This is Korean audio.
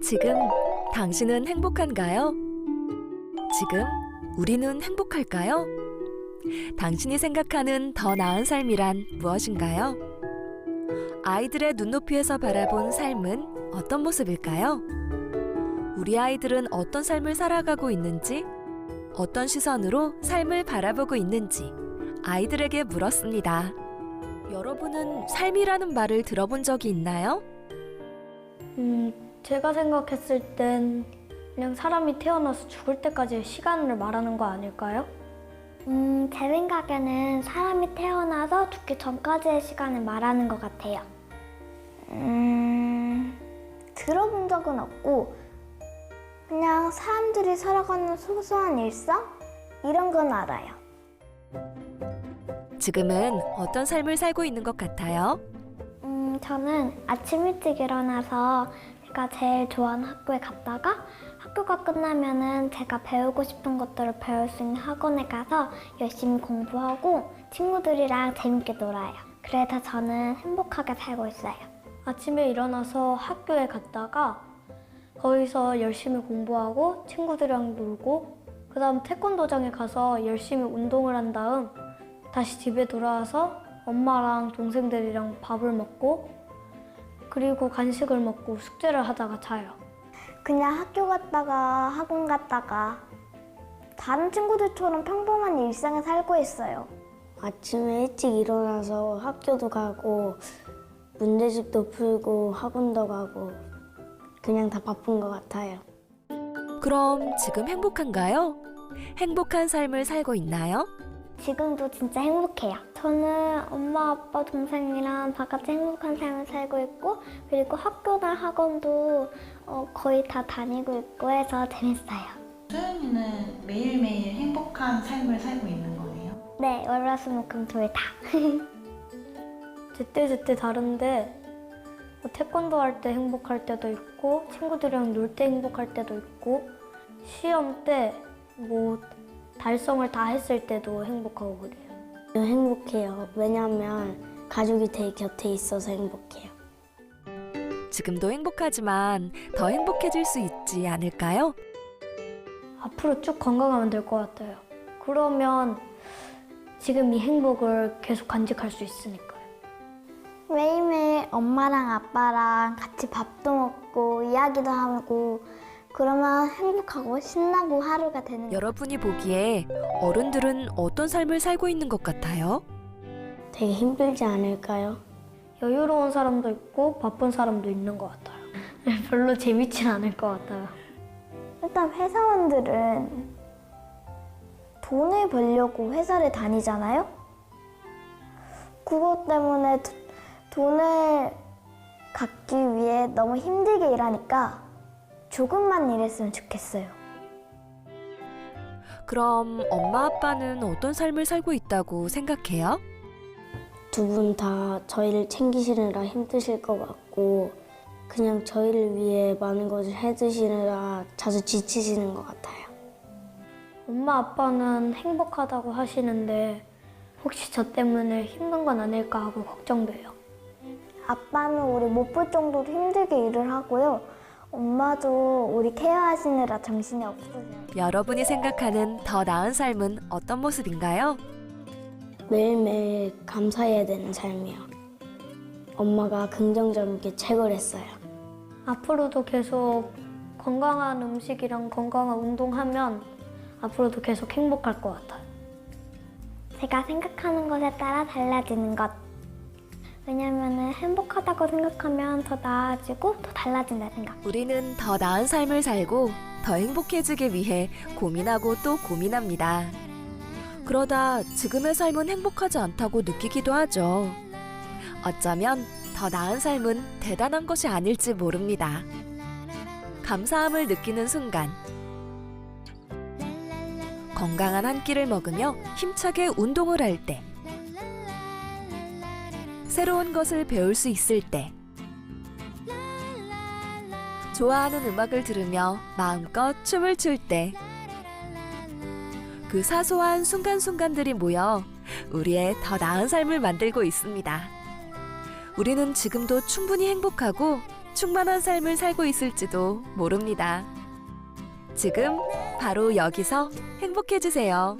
지금 당신은 행복한가요? 지금 우리는 행복할까요? 당신이 생각하는 더 나은 삶이란 무엇인가요? 아이들의 눈높이에서 바라본 삶은 어떤 모습일까요? 우리 아이들은 어떤 삶을 살아가고 있는지, 어떤 시선으로 삶을 바라보고 있는지 아이들에게 물었습니다. 여러분은 삶이라는 말을 들어본 적이 있나요? 음, 제가 생각했을 땐 그냥 사람이 태어나서 죽을 때까지의 시간을 말하는 거 아닐까요? 음, 제 생각에는 사람이 태어나서 죽기 전까지의 시간을 말하는 것 같아요. 음, 들어본 적은 없고, 그냥 사람들이 살아가는 소소한 일상? 이런 건 알아요. 지금은 어떤 삶을 살고 있는 것 같아요? 음, 저는 아침 일찍 일어나서 제가 제일 좋아하는 학교에 갔다가 학교가 끝나면은 제가 배우고 싶은 것들을 배울 수 있는 학원에 가서 열심히 공부하고 친구들이랑 재밌게 놀아요. 그래서 저는 행복하게 살고 있어요. 아침에 일어나서 학교에 갔다가 거기서 열심히 공부하고 친구들이랑 놀고 그 다음 태권도장에 가서 열심히 운동을 한 다음 다시 집에 돌아와서 엄마랑 동생들이랑 밥을 먹고 그리고 간식을 먹고 숙제를 하다가 자요. 그냥 학교 갔다가 학원 갔다가 다른 친구들처럼 평범한 일상을 살고 있어요. 아침에 일찍 일어나서 학교도 가고 문제집도 풀고 학원도 가고 그냥 다 바쁜 것 같아요. 그럼 지금 행복한가요? 행복한 삶을 살고 있나요? 지금도 진짜 행복해요. 저는 엄마, 아빠, 동생이랑 다 같이 행복한 삶을 살고 있고, 그리고 학교나 학원도 어, 거의 다 다니고 있고 해서 재밌어요. 소연이는 매일매일 행복한 삶을 살고 있는 거네요. 네, 월화수목금 다. 제때제때 다른데 뭐 태권도 할 때 행복할 때도 있고 친구들이랑 놀 때 행복할 때도 있고 시험 때 뭐 달성을 다 했을 때도 행복하고 그래요. 행복해요. 왜냐하면 가족이 제 곁에 있어서 행복해요. 지금도 행복하지만 더 행복해질 수 있지 않을까요? 앞으로 쭉 건강하면 될 것 같아요. 그러면 지금 이 행복을 계속 간직할 수 있으니까요. 매일매일 엄마랑 아빠랑 같이 밥도 먹고, 이야기도 하고, 그러면 행복하고 신나고 하루가 되는. 여러분이 보기에 어른들은 어떤 삶을 살고 있는 것 같아요? 되게 힘들지 않을까요? 여유로운 사람도 있고 바쁜 사람도 있는 것 같아요. 별로 재밌진 않을 것 같아요. 일단 회사원들은 돈을 벌려고 회사를 다니잖아요? 그것 때문에 도- 돈을 갖기 위해 너무 힘들게 일하니까 조금만 일했으면 좋겠어요. 그럼 엄마 아빠는 어떤 삶을 살고 있다고 생각해요? 두 분 다 저희를 챙기시느라 힘드실 것 같고 그냥 저희를 위해 많은 것을 해주시느라 자주 지치시는 것 같아요. 엄마 아빠는 행복하다고 하시는데 혹시 저 때문에 힘든 건 아닐까 하고 걱정돼요. 아빠는 우리 못 볼 정도로 힘들게 일을 하고요. 엄마도 우리 케어하시느라 정신이 없으세요. 여러분이 생각하는 더 나은 삶은 어떤 모습인가요? 매일매일 감사해야 되는 삶이요. 엄마가 긍정적인 책을 했어요. 앞으로도 계속 건강한 음식이랑 건강한 운동하면 앞으로도 계속 행복할 것 같아요. 제가 생각하는 것에 따라 달라지는 것. 왜냐면 행복하다고 생각하면 더 나아지고 더 달라진다 생각. 우리는 더 나은 삶을 살고 더 행복해지기 위해 고민하고 또 고민합니다. 그러다 지금의 삶은 행복하지 않다고 느끼기도 하죠. 어쩌면 더 나은 삶은 대단한 것이 아닐지 모릅니다. 감사함을 느끼는 순간. 건강한 한 끼를 먹으며 힘차게 운동을 할 때. 새로운 것을 배울 수 있을 때. 좋아하는 음악을 들으며 마음껏 춤을 출 때. 그 사소한 순간순간들이 모여 우리의 더 나은 삶을 만들고 있습니다. 우리는 지금도 충분히 행복하고 충만한 삶을 살고 있을지도 모릅니다. 지금 바로 여기서 행복해지세요.